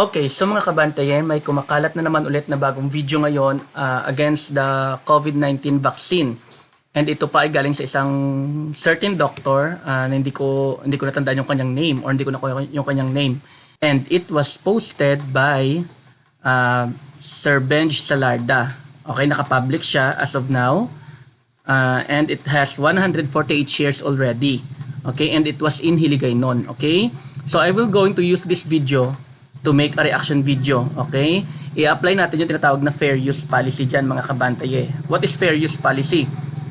Okay, so mga kabantayan, may kumakalat na naman ulit na bagong video ngayon uh, against the COVID-19 vaccine. And ito pa ay galing sa isang certain doctor uh, na hindi ko hindi ko natandaan yung kanyang name or hindi ko nakuha yung kanyang name. And it was posted by uh, Sir Benj Salarda. Okay, nakapublic siya as of now. Uh, and it has 148 shares already. Okay, and it was in Hiligaynon. Okay, so I will going to use this video to make a reaction video. Okay, i-apply natin yung tinatawag na fair use policy dyan mga kabantaye. What is fair use policy?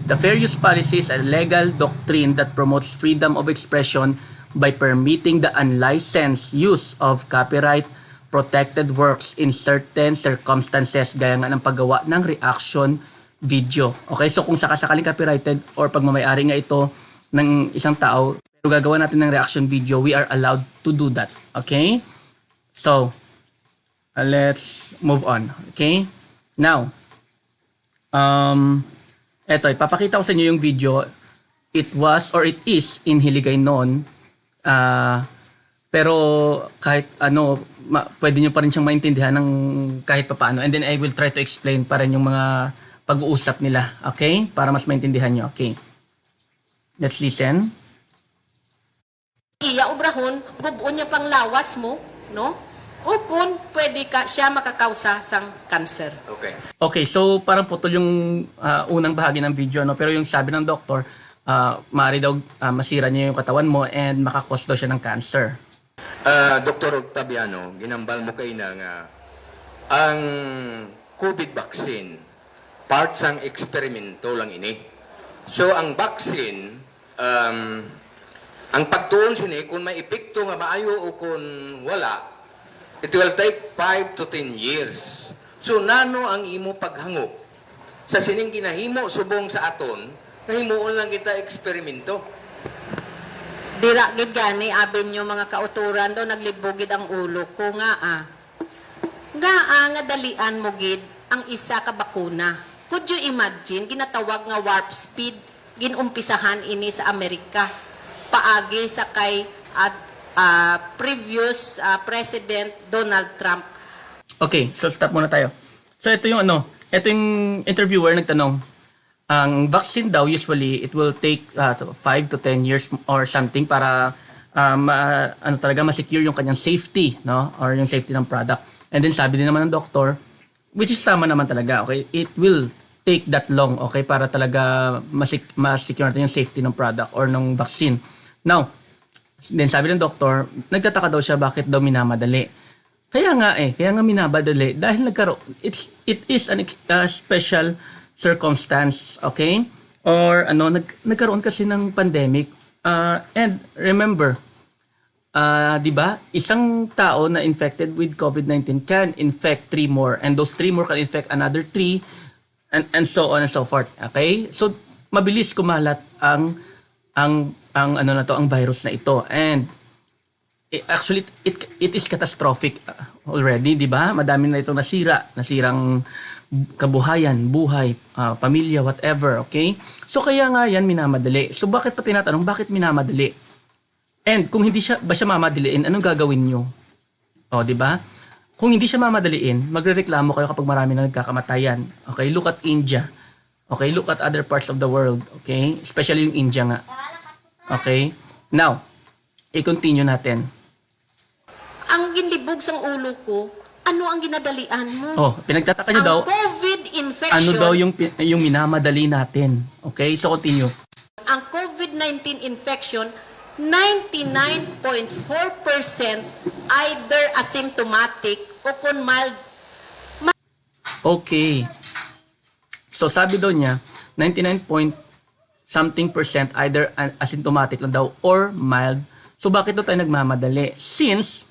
The fair use policy is a legal doctrine that promotes freedom of expression by permitting the unlicensed use of copyright protected works in certain circumstances gaya nga ng paggawa ng reaction video. Okay, so kung sakasakaling copyrighted or pagmamayari nga ito ng isang tao, pero gagawa natin ng reaction video, we are allowed to do that. Okay? So, uh, let's move on. Okay? Now, um, eto, ipapakita ko sa inyo yung video. It was or it is in Hiligaynon. Ah, pero kahit ano, ma- pwede nyo pa rin siyang maintindihan ng kahit papaano. And then I will try to explain pa rin yung mga pag-uusap nila. Okay? Para mas maintindihan nyo. Okay. Let's listen. iya obrahon, gubuon niya pang lawas mo, no? O kung pwede ka siya makakausa sang cancer. Okay. Okay, so parang putol yung ah, unang bahagi ng video, no? pero yung sabi ng doktor, uh, maaari daw ah, masira niya yung katawan mo and makakos daw siya ng cancer. Ah, Dr. Octaviano, ginambal mo kay na nga ang COVID vaccine part sang eksperimento lang ini. So ang vaccine um, ang pagtuon sini kung may epekto nga maayo o kung wala it will take 5 to 10 years. So nano ang imo paghangop sa sining ginahimo subong sa aton nahimuon lang kita eksperimento. Dira gid gani abin nyo mga kauturan do naglibugid ang ulo ko nga ah. Nga ah, nga dalian mo gid ang isa ka bakuna. Could you imagine ginatawag nga warp speed ginumpisahan ini sa Amerika paagi sa kay at ah, previous ah, President Donald Trump Okay, so stop muna tayo. So ito yung ano, ito yung interviewer nagtanong. Ang vaccine daw usually it will take 5 to 10 years or something para ah, ma, ano talaga ma-secure yung kanyang safety, no? Or yung safety ng product. And then sabi din naman ng doctor, which is tama naman talaga, okay? It will take that long, okay? Para talaga ma-secure natin yung safety ng product or ng vaccine. Now, then sabi ng doktor, nagtataka daw siya bakit daw minamadali. Kaya nga eh, kaya nga minabadali dahil nagkaroon it's it is an uh, special circumstance, okay? Or ano nag, nagkaroon kasi ng pandemic. Uh, and remember, uh, 'di ba? Isang tao na infected with COVID-19 can infect three more and those three more can infect another three and and so on and so forth. Okay? So mabilis kumalat ang ang ang ano na to, ang virus na ito. And it, actually it it is catastrophic uh, already, 'di ba? Madami na itong nasira, nasirang kabuhayan, buhay, uh, pamilya, whatever, okay? So kaya nga yan minamadali. So bakit pa tinatanong bakit minamadali? And kung hindi siya ba siya mamadaliin, anong gagawin niyo? O, 'di ba? Kung hindi siya mamadaliin, magrereklamo kayo kapag marami na nagkakamatayan. Okay, look at India. Okay, look at other parts of the world, okay? Especially yung India nga. Okay? Now, i-continue natin. ang ginlibog sang ulo ko ano ang ginadalian mo Oh, pinagtataka nyo ang daw, COVID infection ano daw yung, yung minamadali natin. Okay, so continue. ang COVID-19 infection, 99.4% either asymptomatic o kung mild. Okay. So sabi daw niya, 99 point something percent either asymptomatic lang daw or mild. So bakit daw tayo nagmamadali? Since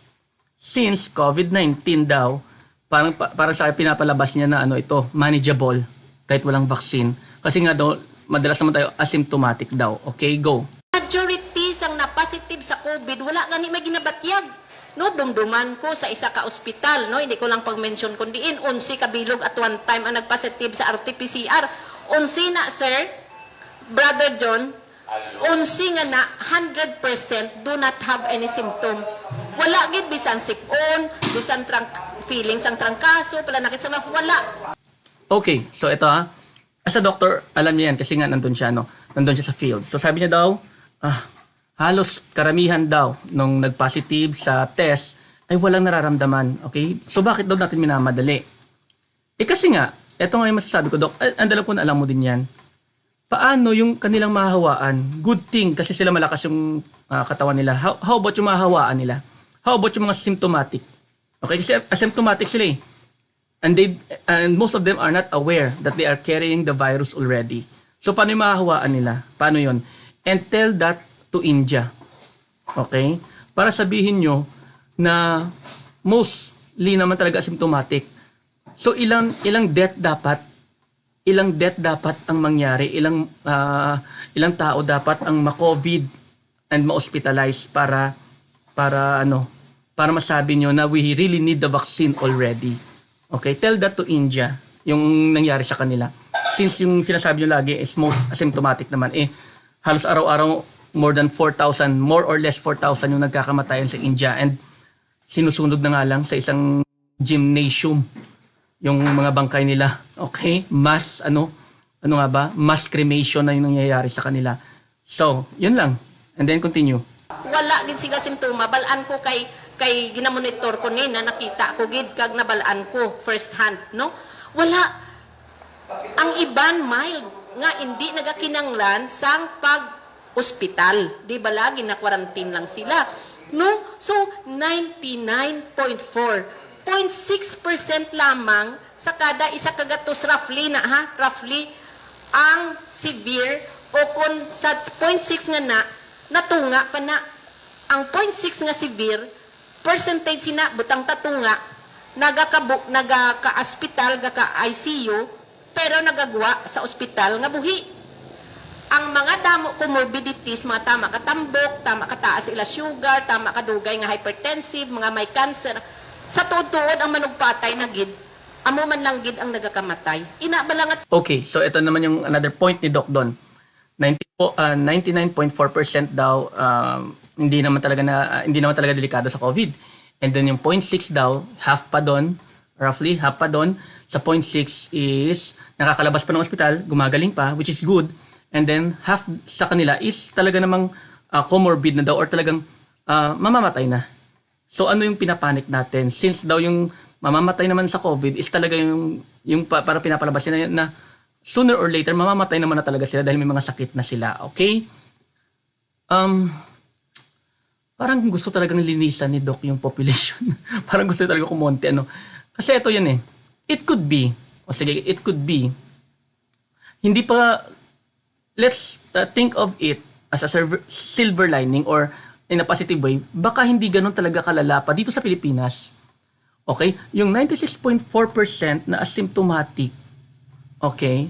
since COVID-19 daw, parang pa- parang sa pinapalabas niya na ano ito, manageable kahit walang vaccine. Kasi nga daw madalas naman tayo asymptomatic daw. Okay, go. Majority sang na-positive sa COVID, wala gani may ginabatyag. No, dumduman ko sa isa ka ospital, no, hindi ko lang pag-mention kundi in, unsi kabilog at one time ang nag-positive sa RT-PCR. Unsi na, sir, Brother John, unsi nga na 100% do not have any symptom. Wala gid bisan sipon, bisan trang feelings ang trangkaso, pala nakit sa mga wala. Okay, so ito ha. As a doctor, alam niya yan kasi nga nandun siya, no? Nandun siya sa field. So sabi niya daw, ah, halos karamihan daw nung nag-positive sa test ay walang nararamdaman. Okay? So bakit daw natin minamadali? Eh kasi nga, ito nga yung masasabi ko, Doc, eh, ang dala po na alam mo din yan. Paano yung kanilang mahahawaan? Good thing kasi sila malakas yung ah, katawan nila. How, how about yung mahahawaan nila? How about yung mga symptomatic? Okay, kasi asymptomatic sila eh. And they and most of them are not aware that they are carrying the virus already. So paano yung mahahawaan nila? Paano 'yon? And tell that to India. Okay? Para sabihin nyo na mostly naman talaga asymptomatic. So ilang ilang death dapat ilang death dapat ang mangyari, ilang ah, ilang tao dapat ang ma-COVID and ma-hospitalize para para ano, para masabi nyo na we really need the vaccine already. Okay, tell that to India, yung nangyari sa kanila. Since yung sinasabi nyo lagi is most asymptomatic naman, eh, halos araw-araw more than 4,000, more or less 4,000 yung nagkakamatayan sa India and sinusunod na nga lang sa isang gymnasium yung mga bangkay nila. Okay? Mass, ano, ano nga ba? Mass cremation na yung nangyayari sa kanila. So, yun lang. And then continue. Wala gid sila simptoma. Balaan ko kay kay ginamonitor ko ni na nakita ko gid kag nabalaan ko first hand, no? Wala ang iban mild nga hindi nagakinanglan sang pag ospital. Di ba lagi na quarantine lang sila? No? So 99.4 0.6% lamang sa kada isa kagatos roughly na ha, roughly ang severe o kung sa 0.6 nga na natunga pa na. Ang 0.6 nga severe percentage sina butang tatunga nagakabu nagaka-hospital gaka ICU pero nagagwa sa ospital nga buhi. Ang mga damo comorbidities, mga tama katambok, tama kataas ila sugar, tama kadugay nga hypertensive, mga may cancer, sa tuod ang manugpatay na gid, amo man lang gid ang nagakamatay. Ina ba lang at Okay, so ito naman yung another point ni Doc Don. 90 po, ah, 99.4% daw um, hindi naman talaga na ah, hindi naman talaga delikado sa COVID. And then yung 0.6 daw, half pa doon, roughly half pa doon. Sa 0.6 is nakakalabas pa ng ospital, gumagaling pa, which is good. And then half sa kanila is talaga namang ah, comorbid na daw or talagang ah, mamamatay na. So ano yung pinapanik natin? Since daw yung mamamatay naman sa COVID is talaga yung yung pa, para pinapalabas nila na sooner or later mamamatay naman na talaga sila dahil may mga sakit na sila. Okay? Um parang gusto talagang linisan ni Doc yung population. parang gusto talaga kumonti ano. Kasi ito yun eh. It could be. O sige, it could be. Hindi pa let's uh, think of it as a silver lining or in a positive way, baka hindi ganun talaga kalala pa dito sa Pilipinas. Okay? Yung 96.4% na asymptomatic, okay?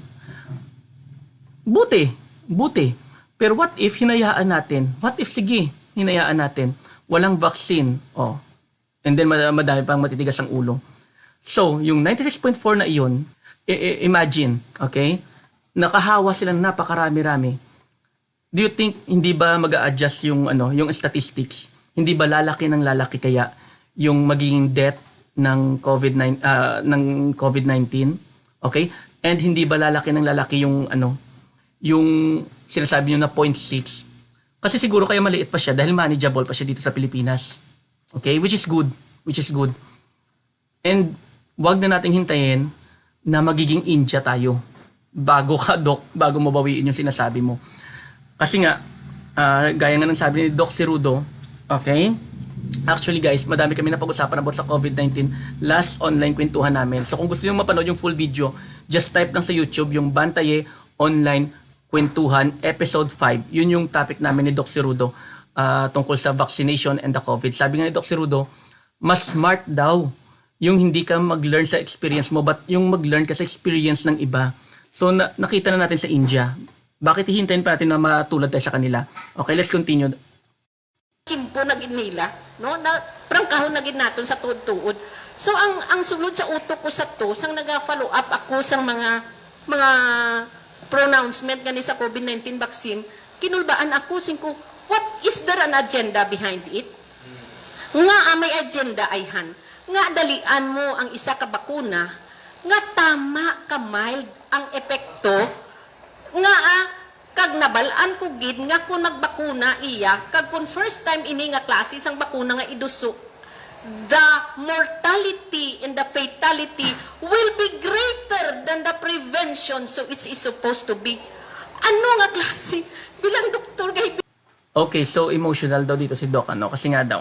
Buti, buti. Pero what if hinayaan natin? What if, sige, hinayaan natin. Walang vaccine. Oh. And then mad- madami pang matitigas ang ulo. So, yung 96.4 na iyon, imagine, okay? Nakahawa silang napakarami-rami. Do you think hindi ba mag adjust yung ano, yung statistics? Hindi ba lalaki ng lalaki kaya yung magiging death ng COVID-19 ah, ng COVID-19? Okay? And hindi ba lalaki ng lalaki yung ano, yung sinasabi niyo na 0.6? Kasi siguro kaya maliit pa siya dahil manageable pa siya dito sa Pilipinas. Okay? Which is good. Which is good. And wag na nating hintayin na magiging India tayo bago ka, Doc, bago mo bawiin yung sinasabi mo. Kasi nga, ah, gaya nga ng sabi ni Doc Cerudo, okay? Actually guys, madami kami napag-usapan about sa COVID-19 last online kwentuhan namin. So kung gusto niyo mapanood yung full video, just type lang sa YouTube yung Bantaye Online Kwentuhan Episode 5. Yun yung topic namin ni Doc Cerudo ah, tungkol sa vaccination and the COVID. Sabi nga ni Doc Cerudo, mas smart daw yung hindi ka mag-learn sa experience mo but yung mag-learn ka sa experience ng iba. So na- nakita na natin sa India. Bakit hihintayin pa natin na matulad tayo sa kanila? Okay, let's continue. kimpo na nila, no? Na prangkahon na gid naton sa tuod-tuod. So ang ang sulod sa utok ko sa to, sang naga-follow up ako sang mga mga pronouncement gani sa COVID-19 vaccine, kinulbaan ako sing ko, what is there an agenda behind it? Nga ah, may agenda ayhan. Nga dalian mo ang isa ka bakuna. Nga tama ka mild ang epekto. Nga ah, kag nabalaan ko gid nga kung magbakuna iya. Kag kung first time ini nga klase sang bakuna nga iduso. The mortality and the fatality will be greater than the prevention so it is supposed to be. Ano nga klase? Bilang doktor kay Okay, so emotional daw dito si Doc, ano? Kasi nga daw,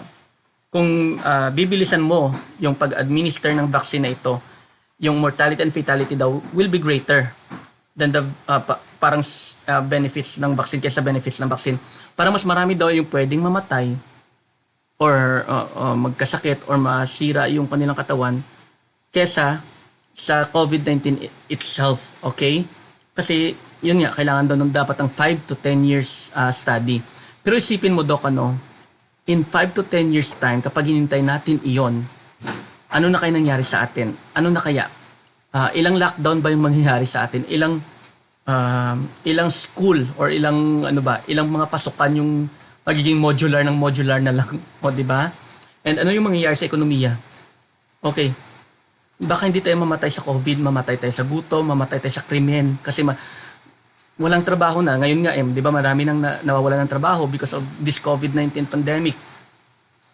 kung ah, bibilisan mo yung pag-administer ng vaccine na ito, yung mortality and fatality daw will be greater than the pa- parang ah, benefits ng vaccine kaysa benefits ng vaccine. Parang mas marami daw yung pwedeng mamatay or ah, ah, magkasakit or masira yung kanilang katawan kesa sa COVID-19 i- itself, okay? Kasi yun nga, kailangan daw ng dapat ng 5 to 10 years ah, study. Pero isipin mo, Doc, ano, in 5 to 10 years time, kapag hinintay natin iyon, ano na kaya nangyari sa atin? Ano na kaya? Ah, ilang lockdown ba yung mangyayari sa atin? Ilang um, ilang school or ilang ano ba, ilang mga pasukan yung magiging modular ng modular na lang, o di ba? And ano yung mangyayari sa ekonomiya? Okay. Baka hindi tayo mamatay sa COVID, mamatay tayo sa gutom, mamatay tayo sa krimen kasi ma- walang trabaho na. Ngayon nga, em, 'di ba, marami nang na- nawawalan ng trabaho because of this COVID-19 pandemic.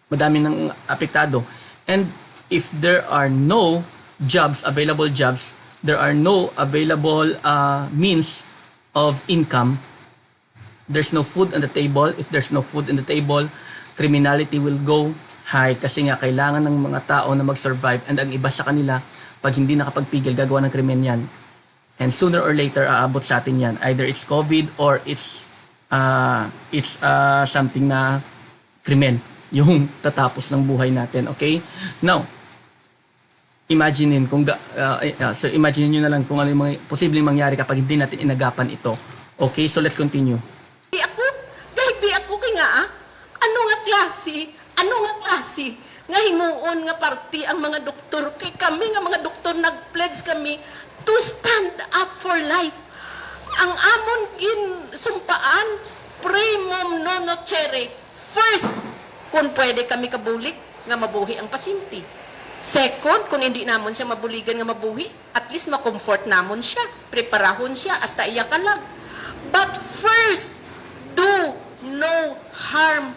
Madami nang apektado. And if there are no jobs, available jobs, there are no available uh, means of income, there's no food on the table. If there's no food on the table, criminality will go high kasi nga kailangan ng mga tao na mag-survive and ang iba sa kanila, pag hindi nakapagpigil, gagawa ng krimen yan. And sooner or later, aabot sa atin yan. Either it's COVID or it's uh, it's uh, something na krimen yung tatapos ng buhay natin. Okay? Now, imaginein kung ga, uh, uh, so imagine niyo na lang kung ano yung mga posibleng mangyari kapag hindi natin inagapan ito. Okay, so let's continue. Di ako, dahil di ako kay nga ah, ano nga klase, ano nga klase, nga himuon nga party ang mga doktor, kay kami nga mga doktor nag-pledge kami to stand up for life. Ang amon gin sumpaan, primum non nocere. First, kung pwede kami kabulik, nga mabuhi ang pasyente. Second, kung hindi namon siya mabuligan nga mabuhi, at least makomfort namon siya, preparahon siya, hasta iya kalag. But first, do no harm.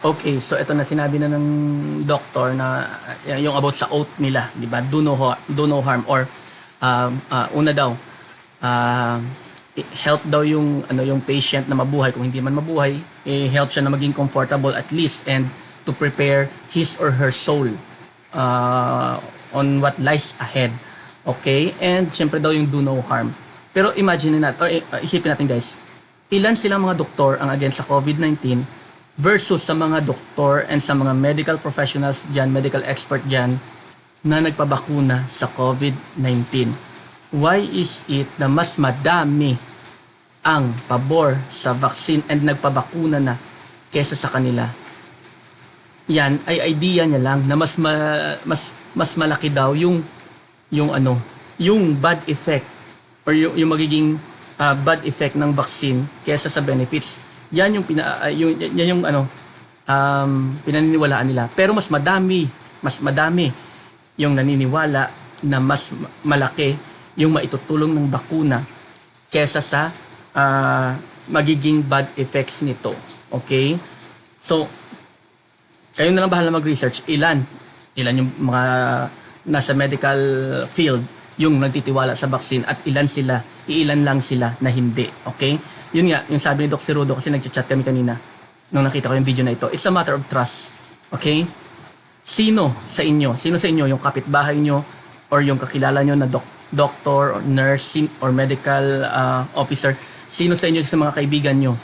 Okay, so ito na sinabi na ng doktor na uh, yung about sa oath nila, 'di ba? Do no do no harm or um, uh, una daw uh, help daw yung ano yung patient na mabuhay kung hindi man mabuhay, eh, help siya na maging comfortable at least and to prepare his or her soul uh, on what lies ahead. Okay? And syempre daw yung do no harm. Pero imagine natin, or uh, isipin natin guys, ilan silang mga doktor ang against sa COVID-19 versus sa mga doktor and sa mga medical professionals dyan, medical expert dyan, na nagpabakuna sa COVID-19. Why is it na mas madami ang pabor sa vaccine and nagpabakuna na kesa sa kanila? Yan ay idea niya lang na mas ma- mas mas malaki daw yung yung ano, yung bad effect or yung, yung magiging ah, bad effect ng vaccine kesa sa benefits. Yan yung pina ah, yung yan yung ano um, pinaniniwalaan nila. Pero mas madami, mas madami yung naniniwala na mas ma- malaki yung maitutulong ng bakuna kesa sa ah, magiging bad effects nito. Okay? So, kayo na lang bahala mag-research. Ilan? Ilan yung mga nasa medical field yung nagtitiwala sa vaccine at ilan sila, iilan lang sila na hindi. Okay? Yun nga, yung sabi ni Doc Cirudo kasi nagchat-chat kami kanina nung nakita ko yung video na ito. It's a matter of trust. Okay? Sino sa inyo? Sino sa inyo? Yung kapitbahay nyo or yung kakilala nyo na doc- doctor or nurse or medical uh, officer? Sino sa inyo sa mga kaibigan nyo?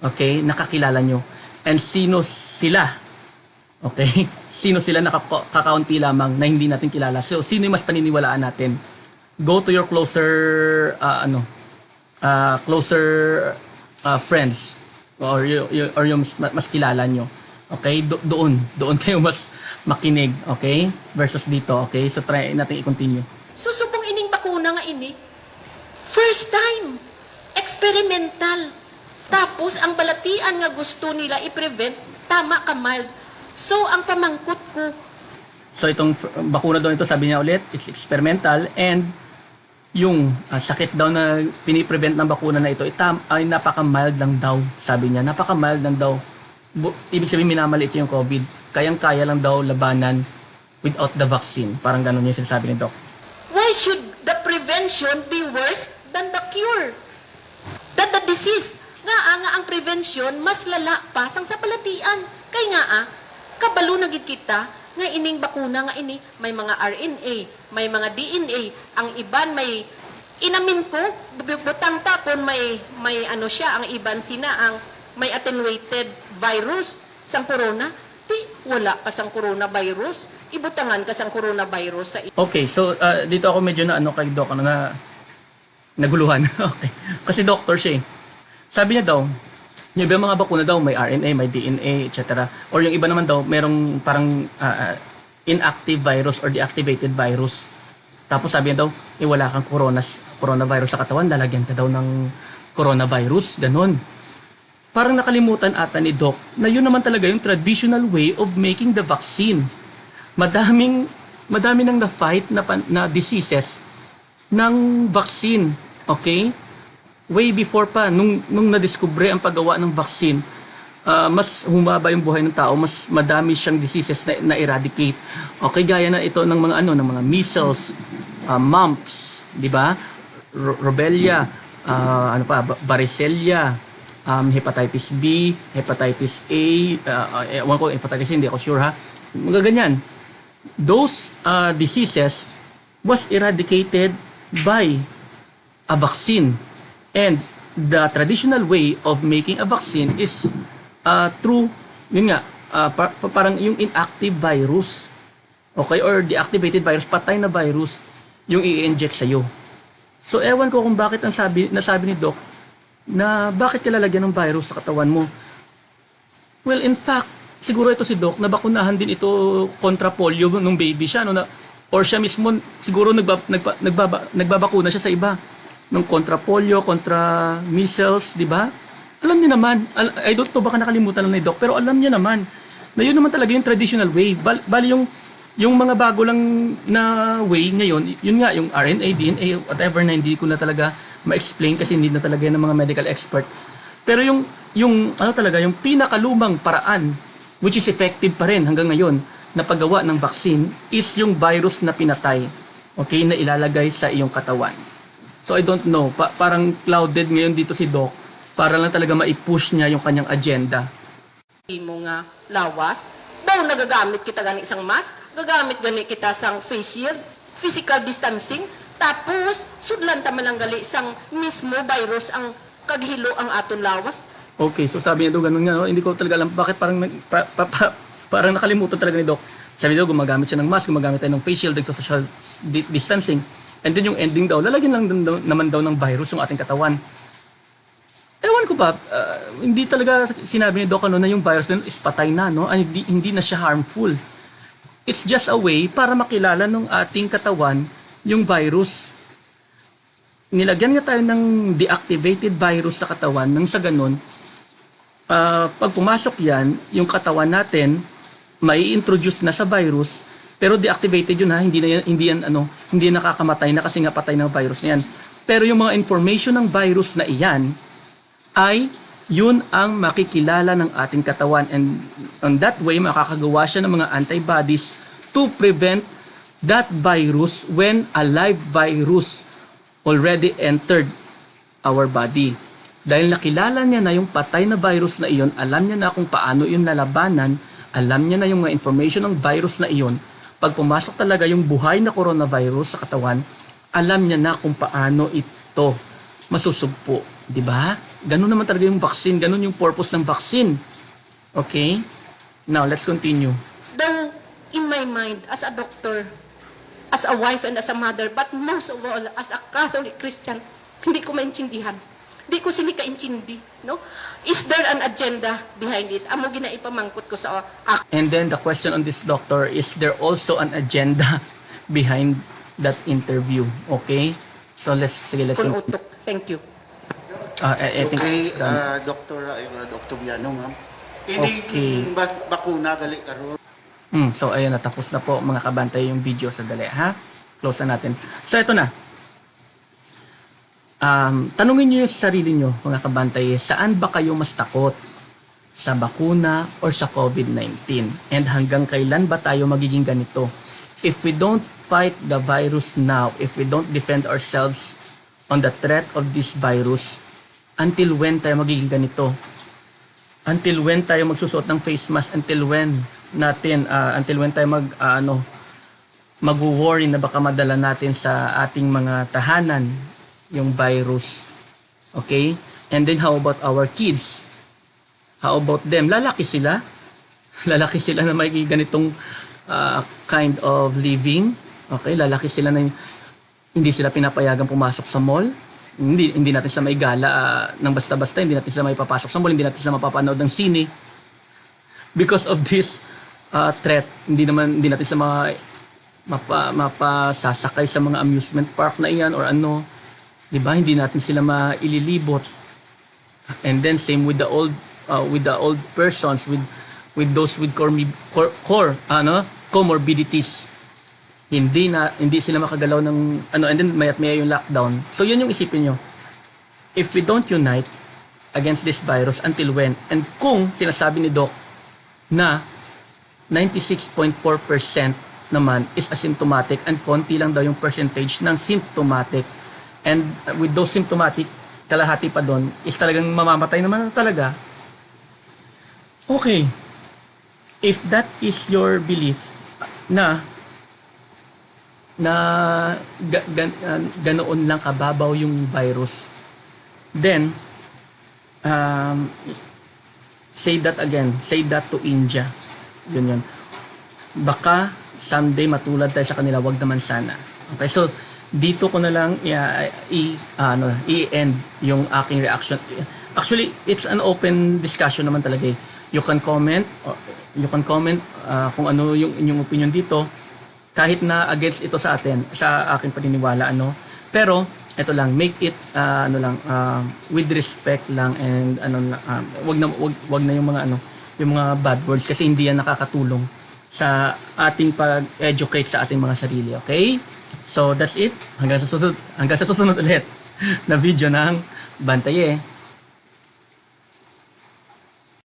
Okay? Nakakilala nyo. And sino sila Okay? Sino sila nakakaunti lamang na hindi natin kilala? So, sino yung mas paniniwalaan natin? Go to your closer, uh, ano, uh, closer uh, friends or, y- y- or yung mas, mas kilala nyo. Okay? Do- doon. Doon kayo mas makinig. Okay? Versus dito. Okay? So, try natin i-continue. Susubong ining bakuna nga ini. First time. Experimental. Tapos, ang balatian nga gusto nila i-prevent, tama ka mild. So, ang pamangkot ko, So itong bakuna daw ito, sabi niya ulit, it's experimental and yung ah, sakit daw na piniprevent ng bakuna na ito itam, ay napaka-mild lang daw, sabi niya. Napaka-mild lang daw. Bu- ibig sabihin minamaliit yung COVID. Kayang-kaya lang daw labanan without the vaccine. Parang ganun yung sinasabi ni Doc. why should the prevention be worse than the cure? That the disease. Nga nga ang prevention, mas lala pa sang sapalatian. Kay nga ah, kabalo na kita, nga ining bakuna nga ini, may mga RNA, may mga DNA, ang iban may inamin ko, bu- butang ta kung may, may ano siya, ang iban sina ang may attenuated virus sang corona, di wala ka sang coronavirus, ibutangan ka sang coronavirus sa Okay, so ah, dito ako medyo na ano kay Doc, ano na naguluhan. okay. Kasi doctor siya eh. Sabi niya daw, yung iba mga bakuna daw may RNA, may DNA, etc. Or yung iba naman daw merong parang ah, inactive virus or deactivated virus. Tapos sabi niya daw, eh wala kang coronas, coronavirus sa katawan, lalagyan ka daw ng coronavirus, ganun. Parang nakalimutan ata ni Doc na yun naman talaga yung traditional way of making the vaccine madaming madami nang na-fight na, na diseases ng vaccine. Okay? Way before pa, nung, nung nadiskubre ang paggawa ng vaccine, ah, mas humaba yung buhay ng tao, mas madami siyang diseases na, na eradicate. Okay, gaya na ito ng mga ano, ng mga measles, ah, mumps, di ba? Rubella, ah, ano pa, varicella, um, hepatitis B, hepatitis A, uh, ko, hepatitis C, hindi ako sure ha. Mga ganyan. Those uh, diseases was eradicated by a vaccine. And the traditional way of making a vaccine is uh, through, yun nga, uh, pa- pa- parang yung inactive virus. Okay? Or deactivated virus, patay na virus, yung i-inject sa'yo. So, ewan ko kung bakit ang sabi, nasabi ni Doc na bakit ka lalagyan ng virus sa katawan mo. Well, in fact, siguro ito si Doc, nabakunahan din ito kontra polio nung baby siya. No, na, or siya mismo, siguro nagba, nagba, nagbaba, nagbabakuna siya sa iba. Nung kontra polio, kontra measles, di ba? Alam niya naman, al- I don't know, baka nakalimutan lang ni Doc, pero alam niya naman na yun naman talaga yung traditional way. Bal, bali yung, yung mga bago lang na way ngayon, yun nga, yung RNA, DNA, whatever na hindi ko na talaga ma-explain kasi hindi na talaga ng mga medical expert. Pero yung, yung, ano talaga, yung pinakalumang paraan, which is effective pa rin hanggang ngayon, na paggawa ng vaccine, is yung virus na pinatay, okay, na ilalagay sa iyong katawan. So I don't know, pa- parang clouded ngayon dito si Doc, para lang talaga ma-push niya yung kanyang agenda. mo nga lawas. Daw nagagamit kita gani isang mask, gagamit gani kita sang face shield, physical distancing, tapos sudlan ta malang gali sang mismo virus ang kaghilo ang aton lawas. Okay, so sabi niya daw ganun nga, no? hindi ko talaga alam bakit parang nag- pa, pa, pa- parang nakalimutan talaga ni Doc. Sabi daw gumagamit siya ng mask, gumagamit tayo ng face shield, social di- distancing. And then yung ending daw, lalagyan lang daw- naman daw ng virus yung ating katawan. Ewan ko pa, ah, hindi talaga sinabi ni Doc ano, na yung virus na is patay na, no? Ay, hindi, hindi na siya harmful. It's just a way para makilala ng ating katawan yung virus. Nilagyan nga tayo ng deactivated virus sa katawan nang sa ganun, Ah, pag pumasok yan, yung katawan natin mai introduce na sa virus, pero deactivated yun ha, hindi na yan, hindi yan ano, hindi yan nakakamatay na kasi nga patay ng virus na yan. Pero yung mga information ng virus na iyan ay yun ang makikilala ng ating katawan and on that way makakagawa siya ng mga antibodies to prevent that virus when a live virus already entered our body. Dahil nakilala niya na yung patay na virus na iyon, alam niya na kung paano yung lalabanan, alam niya na yung mga information ng virus na iyon, pag pumasok talaga yung buhay na coronavirus sa katawan, alam niya na kung paano ito masusugpo. Ba? Ganun naman talaga yung vaccine, ganun yung purpose ng vaccine. Okay? Now, let's continue. Daw in my mind as a doctor, as a wife and as a mother, but most of all as a Catholic Christian, hindi ko maintindihan. Hindi ko sila kaintindi, no? Is there an agenda behind it? Amo ginaipamangkot ko sa ako. And then the question on this doctor, is there also an agenda behind that interview? Okay? So let's, sige, let's Kun continue. utok. Thank you. Uh, I, I think Okay, it's done. uh, Dr. uh, Dr. Biano, ma'am. Okay. Bak- bakuna gali karon. Mm, so ayun na tapos na po mga kabantay yung video sa dali ha. Close na natin. So ito na. Um, tanungin niyo yung sarili niyo mga kabantay, saan ba kayo mas takot? Sa bakuna or sa COVID-19? And hanggang kailan ba tayo magiging ganito? If we don't fight the virus now, if we don't defend ourselves on the threat of this virus, until when tayo magiging ganito? until when tayo magsusuot ng face mask until when natin ah, until when tayo mag ah, ano magwo-worry na baka madala natin sa ating mga tahanan yung virus. Okay? And then how about our kids? How about them? Lalaki sila. Lalaki sila na may ganitong ah, kind of living. Okay? Lalaki sila na hindi sila pinapayagan pumasok sa mall. Hindi hindi natin sila may gala ah, ng basta-basta. Hindi natin sila may papasok sa mall. Hindi natin sila mapapanood ng sine. Because of this uh, threat hindi naman hindi natin sila ma, mapa, mapasasakay sa mga amusement park na iyan or ano 'di ba hindi natin sila maililibot. And then same with the old uh, with the old persons with with those with core, core, core ano? Comorbidities. Hindi na hindi sila makagalaw ng ano and then mayat maya yung lockdown. So yun yung isipin nyo. If we don't unite against this virus until when? And kung sinasabi ni doc na 96.4% naman is asymptomatic and konti lang daw yung percentage ng symptomatic and with those symptomatic kalahati pa doon is talagang mamamatay naman na talaga. Okay. If that is your belief na na ga, gan, uh, ganoon lang kababaw yung virus then um, say that again. Say that to India. Yun yun baka someday matulad tayo sa kanila wag naman sana. Okay so dito ko na lang i, i ano i-end yung aking reaction. Actually it's an open discussion naman talaga eh. you can comment or you can comment uh, kung ano yung inyong opinion dito. Kahit na against ito sa atin sa aking paniniwala ano. Pero ito lang make it uh, ano lang uh, with respect lang and ano um, wag na wag, wag na yung mga ano yung mga bad words kasi hindi yan nakakatulong sa ating pag-educate sa ating mga sarili okay so that's it. Hanggang sa susunod hanggang sa susunod ulit na video ng Bantaye